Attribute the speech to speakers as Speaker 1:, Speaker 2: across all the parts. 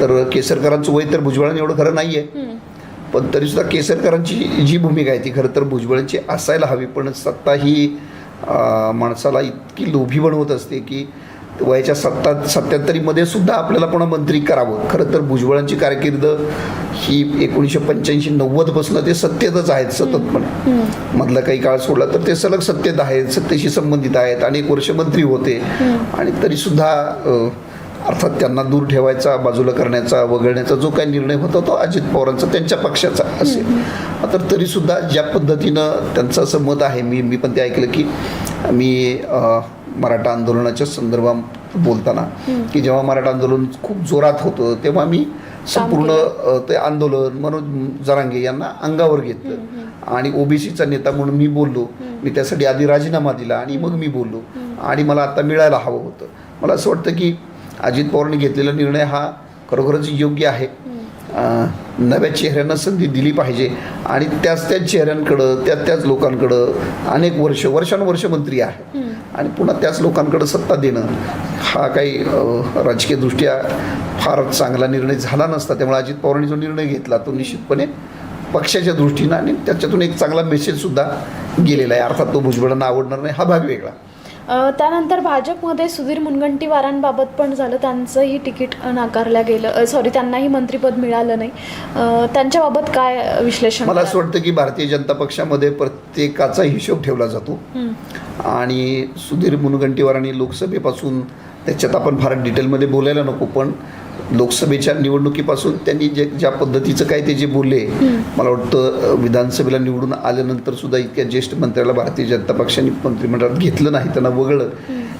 Speaker 1: तर केसरकरांचं वय तर भुजबळांनी एवढं खरं नाही आहे पण तरीसुद्धा केसरकरांची जी भूमिका आहे ती खरं तर भुजबळांची असायला हवी. पण सत्ता ही माणसाला इतकी लोभी बनवत असते की वयाच्या सत्ता सत्याहत्तरीमध्ये सुद्धा आपल्याला पुन्हा मंत्री करावं. खरं तर भुजबळांची कारकीर्द ही एकोणीसशे पंच्याऐंशी नव्वदपासून ते सत्तेतच आहेत सततपणे. मधला काही काळ सोडला तर ते सलग सत्तेत आहेत सत्तेशी संबंधित आहेत अनेक वर्ष मंत्री होते. आणि तरीसुद्धा अं, अर्थात त्यांना दूर ठेवायचा बाजूला करण्याचा वगळण्याचा जो काही निर्णय होता तो अजित पवारांचा त्यांच्या पक्षाचा असेल. तर तरीसुद्धा ज्या पद्धतीनं त्यांचं असं मत आहे मी मी पण ते ऐकलं की मी मराठा आंदोलनाच्या संदर्भात बोलताना की जेव्हा मराठा आंदोलन खूप जोरात होतं तेव्हा मी संपूर्ण ते आंदोलन मनोज जरांगे यांना अंगावर घेतलं. आणि ओबीसीचा नेता म्हणून मी बोललो. मी त्यासाठी आधी राजीनामा दिला आणि मग मी बोललो. आणि मला आता मिळायला हवं होतं. मला असं वाटतं की अजित पवारांनी घेतलेला निर्णय हा खरोखरच योग्य आहे. नव्या चेहऱ्यांना संधी दिली पाहिजे आणि त्याच त्याच चेहऱ्यांकडं त्या त्याच लोकांकडं अनेक वर्ष वर्षानुवर्ष मंत्री आहे. आणि पुन्हा त्याच लोकांकडं सत्ता देणं हा काही राजकीयदृष्ट्या फार चांगला निर्णय झाला नसता. त्यामुळे अजित पवारांनी जो निर्णय घेतला तो निश्चितपणे पक्षाच्या दृष्टीनं आणि त्याच्यातून एक चांगला मेसेजसुद्धा गेलेला आहे. अर्थात तो भुजबळांना आवडणार नाही. हा भाग वेगळा.
Speaker 2: त्यानंतर भाजपमध्ये सुधीर मुनगंटीवारांबाबत पण झालं त्यांचंही तिकीट नाकारलं गेलं सॉरी त्यांनाही मंत्रिपद मिळालं नाही त्यांच्याबाबत काय विश्लेषण
Speaker 1: मला असं? वाटतं की भारतीय जनता पक्षामध्ये प्रत्येकाचा हिशोब ठेवला जातो. आणि सुधीर मुनगंटीवारांनी लोकसभेपासून त्याच्यात आपण फार डिटेलमध्ये बोलायला नको पण लोकसभेच्या निवडणुकीपासून त्यांनी जे ज्या पद्धतीचं काय ते जे बोलले मला वाटतं विधानसभेला निवडून आल्यानंतर सुद्धा इतक्या ज्येष्ठ मंत्र्याला भारतीय जनता पक्षाने मंत्रिमंडळात घेतलं नाही त्यांना वगळलं.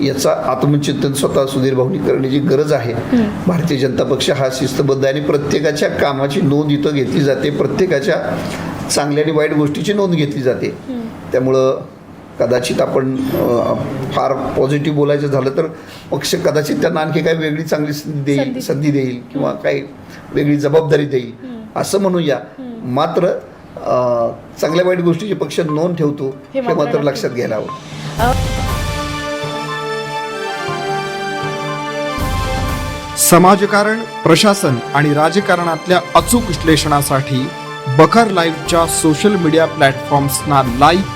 Speaker 1: याचा आत्मचिंतन स्वतः सुधीर भाऊनी करण्याची गरज आहे भारतीय जनता पक्ष हा शिस्तबद्ध आहे आणि प्रत्येकाच्या कामाची नोंद इथं घेतली जाते प्रत्येकाच्या चांगल्या आणि वाईट गोष्टीची नोंद घेतली जाते. त्यामुळं कदाचित आपण फार पॉझिटिव्ह बोलायचं झालं तर पक्ष कदाचित त्यांना आणखी काही वेगळी चांगली संधी देईल
Speaker 2: संधी.
Speaker 1: देईल किंवा काही वेगळी जबाबदारी देईल असं म्हणूया मात्र चांगल्या वाईट गोष्टीची पक्ष नोंद ठेवतो
Speaker 2: हे मात्र.
Speaker 1: लक्षात घ्यायला हवं
Speaker 3: समाजकारण प्रशासन आणि राजकारणातल्या अचूक विश्लेषणासाठी बखर लाईव्हच्या सोशल मीडिया प्लॅटफॉर्म्सना लाईक